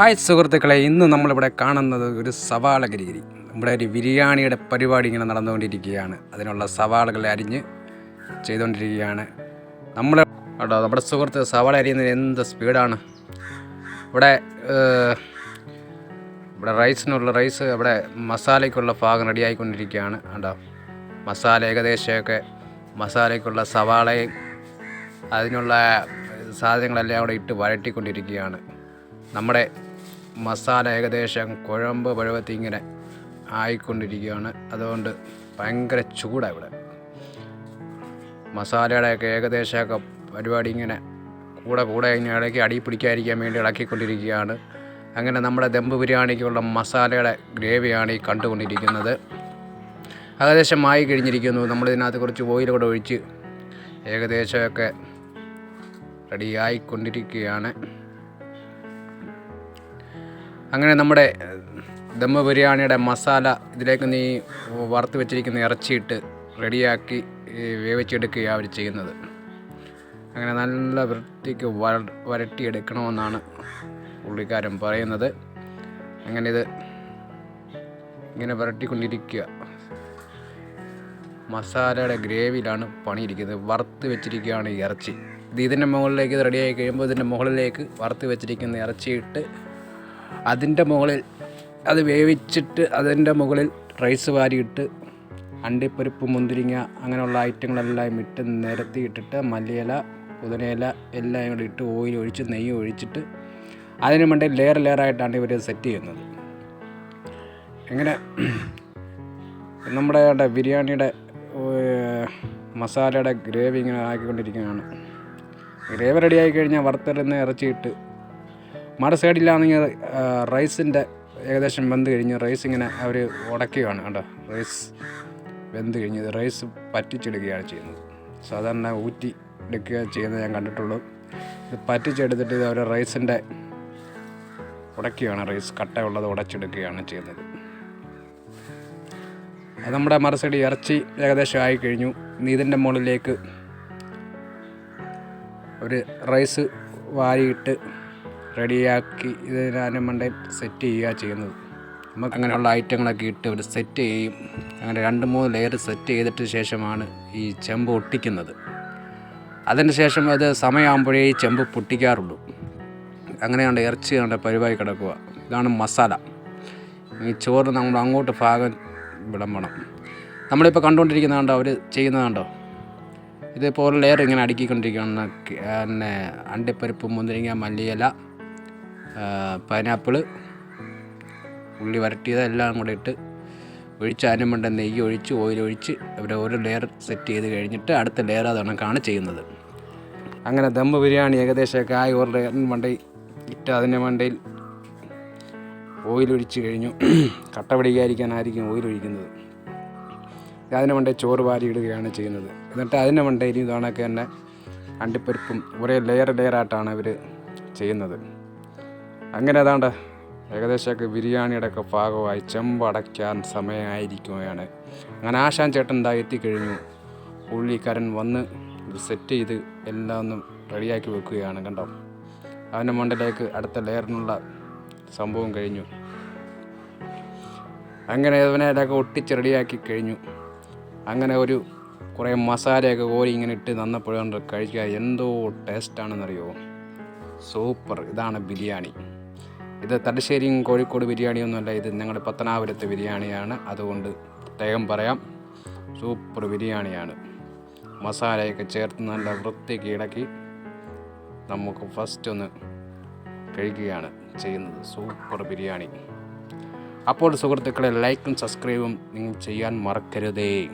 Hi സുഹൃത്തുക്കളെ ഇന്ന് നമ്മളിവിടെ കാണുന്നത് ഒരു സവാള ഗിരിഗിരി നമ്മുടെ ഒരു ബിരിയാണിയുടെ പരിപാടി ഇങ്ങനെ നടന്നുകൊണ്ടിരിക്കുകയാണ്. അതിനുള്ള സവാളകൾ അരിഞ്ഞ് ചെയ്തുകൊണ്ടിരിക്കുകയാണ്. നമ്മൾ കേട്ടോ നമ്മുടെ സുഹൃത്ത് സവാള അരിയുന്നതിന് എന്ത് സ്പീഡാണ്? ഇവിടെ ഇവിടെ റൈസിനുള്ള റൈസ് ഇവിടെ മസാലയ്ക്കുള്ള ഭാഗം റെഡിയായിക്കൊണ്ടിരിക്കുകയാണ്. കേട്ടോ മസാല ഏകദേശമൊക്കെ മസാലയ്ക്കുള്ള സവാളയും അതിനുള്ള സാധനങ്ങളെല്ലാം അവിടെ ഇട്ട് വഴറ്റിക്കൊണ്ടിരിക്കുകയാണ്. നമ്മുടെ മസാല ഏകദേശം കുഴമ്പ് പഴുവത്തി ഇങ്ങനെ ആയിക്കൊണ്ടിരിക്കുകയാണ്. അതുകൊണ്ട് ഭയങ്കര ചൂടാണ് ഇവിടെ. മസാലയുടെയൊക്കെ ഏകദേശമൊക്കെ പരിപാടി ഇങ്ങനെ കൂടെ കൂടെ ഇങ്ങനെ ഇടയ്ക്ക് അടി പിടിക്കാതിരിക്കാൻ വേണ്ടി ഇളക്കിക്കൊണ്ടിരിക്കുകയാണ്. അങ്ങനെ നമ്മുടെ ദമ്പ് ബിരിയാണിക്കുള്ള മസാലയുടെ ഗ്രേവിയാണ് ഈ കണ്ടുകൊണ്ടിരിക്കുന്നത്. ഏകദേശം ആയി കഴിഞ്ഞിരിക്കുന്നു. നമ്മൾ നമ്മളിതിനകത്ത് കുറച്ച് ഓയിൽ കൂടെ ഒഴിച്ച് ഏകദേശമൊക്കെ റെഡിയായിക്കൊണ്ടിരിക്കുകയാണ് അങ്ങനെ നമ്മുടെ ദമ്മ ബിരിയാണിയുടെ മസാല ഇതിലേക്ക് നീ വറുത്ത് വെച്ചിരിക്കുന്ന ഇറച്ചിയിട്ട് റെഡിയാക്കി വേവിച്ചെടുക്കുകയാണ് അവർ ചെയ്യുന്നത്. അങ്ങനെ നല്ല വൃത്തിക്ക് വര വരട്ടിയെടുക്കണമെന്നാണ് പുള്ളിക്കാരൻ പറയുന്നത്. അങ്ങനെ ഇത് ഇങ്ങനെ വരട്ടിക്കൊണ്ടിരിക്കുക. മസാലയുടെ ഗ്രേവിയിലാണ് പണിയിരിക്കുന്നത്. വറുത്ത് വെച്ചിരിക്കുകയാണ് ഇറച്ചി. ഇത് ഇതിന്റെ മുകളിലേക്ക് ഇത് റെഡിയായി കഴിയുമ്പോൾ ഇതിന്റെ മുകളിലേക്ക് വറുത്ത് വെച്ചിരിക്കുന്ന ഇറച്ചിയിട്ട് അതിന്റെ മുകളിൽ അത് വേവിച്ചിട്ട് അതിന്റെ മുകളിൽ റൈസ് വാരിയിട്ട് അണ്ടിപ്പരിപ്പ് മുന്തിരിങ്ങ അങ്ങനെയുള്ള ഐറ്റങ്ങളെല്ലാം ഇട്ട് നിരത്തി ഇട്ടിട്ട് മല്ലിയില പുതിനയില എല്ലാം കൂടി ഇട്ട് ഓയിൽ ഒഴിച്ച് നെയ്യ് ഒഴിച്ചിട്ട് അതിന് വേണ്ടി ലെയർ ലെയറായിട്ടാണ് ഇവർ സെറ്റ് ചെയ്യുന്നത്. എങ്ങനെ? നമ്മുടെ ബിരിയാണിയുടെ മസാലയുടെ ഗ്രേവി ഇങ്ങനെ ആക്കിക്കൊണ്ടിരിക്കുകയാണ്. ഗ്രേവി റെഡിയായി കഴിഞ്ഞാൽ വറുത്തിടുന്ന ഇറച്ചിയിട്ട് മറു സൈഡിലാണെങ്കിൽ റൈസിന്റെ ഏകദേശം വെന്ത് കഴിഞ്ഞ് റൈസ് ഇങ്ങനെ അവർ ഉടക്കുകയാണ് കേട്ടോ റൈസ് വെന്ത് കഴിഞ്ഞ് റൈസ് പറ്റിച്ചെടുക്കുകയാണ് ചെയ്യുന്നത്. സാധാരണ ഊറ്റി എടുക്കുക ചെയ്യുന്നത് ഞാൻ കണ്ടിട്ടുള്ളൂ. ഇത് പറ്റിച്ചെടുത്തിട്ട് ഇത് അവർ റൈസിന്റെ ഉടക്കുകയാണ് റൈസ് കട്ടയുള്ളത് ഉടച്ചെടുക്കുകയാണ് ചെയ്യുന്നത്. അത് നമ്മുടെ മറസടി ഇറച്ചി ഏകദേശം ആയി കഴിഞ്ഞു. ഇതിന്റെ മുകളിലേക്ക് ഒരു റൈസ് വാരിയിട്ട് റെഡിയാക്കി ഇതിന് മണ്ടയിൽ സെറ്റ് ചെയ്യുക ചെയ്യുന്നത്. നമുക്ക് അങ്ങനെയുള്ള ഐറ്റങ്ങളൊക്കെ ഇട്ട് ഒരു സെറ്റ് ചെയ്യും. അങ്ങനെ രണ്ട് മൂന്ന് ലെയർ സെറ്റ് ചെയ്തിട്ട് ശേഷമാണ് ഈ ചെമ്പ് ഒട്ടിക്കുന്നത് അതിന് ശേഷം അത് സമയമാകുമ്പോഴേ ഈ ചെമ്പ് പൊട്ടിക്കാറുള്ളൂ. അങ്ങനെയാണ് ഇറച്ചി കണ്ട പരിപാടി കിടക്കുക. ഇതാണ് മസാല. ഈ ചോറ് നമ്മൾ അങ്ങോട്ട് ഭാഗം വിളമ്പണം. നമ്മളിപ്പോൾ കണ്ടുകൊണ്ടിരിക്കുന്ന കണ്ടോ? അവർ ചെയ്യുന്നത് കണ്ടോ? ഒരു ലെയർ ഇങ്ങനെ അടുക്കിക്കൊണ്ടിരിക്കുകയാണ്. പിന്നെ അണ്ടിപ്പരിപ്പ് മുന്തിരിങ്ങ മല്ലിയില പൈനാപ്പിൾ ഉള്ളി വരട്ടിയതെല്ലാം കൂടെ ഇട്ട് ഒഴിച്ച് അതിനും നെയ്യ് ഒഴിച്ച് ഓയിൽ ഒഴിച്ച് അവർ ഒരു ലെയർ സെറ്റ് ചെയ്ത് കഴിഞ്ഞിട്ട് അടുത്ത ലെയർ അത് കണക്കാണ് ചെയ്യുന്നത്. അങ്ങനെ ദമ്പ് ബിരിയാണി ഏകദേശമൊക്കെ ആയി. ഒരു ലെയറിന് മണ്ടയിൽ ഇട്ട് അതിന്റെ മണ്ടയിൽ ഓയിൽ ഒഴിച്ച് കഴിഞ്ഞു. കട്ട പിടിക്കാതിരിക്കാനായിരിക്കും ഓയിൽ ഒഴിക്കുന്നത്. അതിന് മണ്ടയിൽ ചോറ് വാരി ഇടുകയാണ് ചെയ്യുന്നത്. എന്നിട്ട് അതിന്റെ മണ്ടയിൽ ഇതാണൊക്കെ തന്നെ അണ്ടിപ്പരിപ്പും ഒരേ ലെയർ ലെയറായിട്ടാണ് ഇവർ ചെയ്യുന്നത്. അങ്ങനെ ഏതാണ്ട് ഏകദേശമൊക്കെ ബിരിയാണിയുടെ ഒക്കെ ഭാഗമായി ചെമ്പടയ്ക്കാൻ സമയമായിരിക്കുകയാണ്. അങ്ങനെ ആശാൻ ചേട്ടൻ എന്താ എത്തിക്കഴിഞ്ഞു. പുള്ളിക്കാരൻ വന്ന് ഇത് സെറ്റ് ചെയ്ത് എല്ലാം ഒന്നും റെഡിയാക്കി വെക്കുകയാണ് കണ്ടോ. അവന്റെ മണ്ടിലേക്ക് അടുത്ത ലെയറിനുള്ള സംഭവം കഴിഞ്ഞു. അങ്ങനെ അവനെ അതൊക്കെ ഒട്ടിച്ച് റെഡിയാക്കി കഴിഞ്ഞു. അങ്ങനെ ഒരു കുറേ മസാലയൊക്കെ കോരി ഇങ്ങനെ ഇട്ട് നന്നപ്പോഴുകൊണ്ട് കഴിക്കുക. എന്തോ ടേസ്റ്റാണെന്നറിയോ സൂപ്പർ. ഇതാണ് ബിരിയാണി. ഇത് തലശ്ശേരിയും കോഴിക്കോട് ബിരിയാണിയൊന്നുമല്ല ഇത് ഞങ്ങളുടെ പത്തനാപുരത്തെ ബിരിയാണിയാണ്. അതുകൊണ്ട് പ്രത്യേകം പറയാം സൂപ്പർ ബിരിയാണിയാണ്. മസാലയൊക്കെ ചേർത്ത് നല്ല വൃത്തിക്ക് ഇളക്കി നമുക്ക് ഫസ്റ്റ് ഒന്ന് കഴിക്കുകയാണ് ചെയ്യുന്നത്. സൂപ്പർ ബിരിയാണി. അപ്പോൾ സുഹൃത്തുക്കളെ ലൈക്കും സബ്സ്ക്രൈബും നിങ്ങൾ ചെയ്യാൻ മറക്കരുതേ.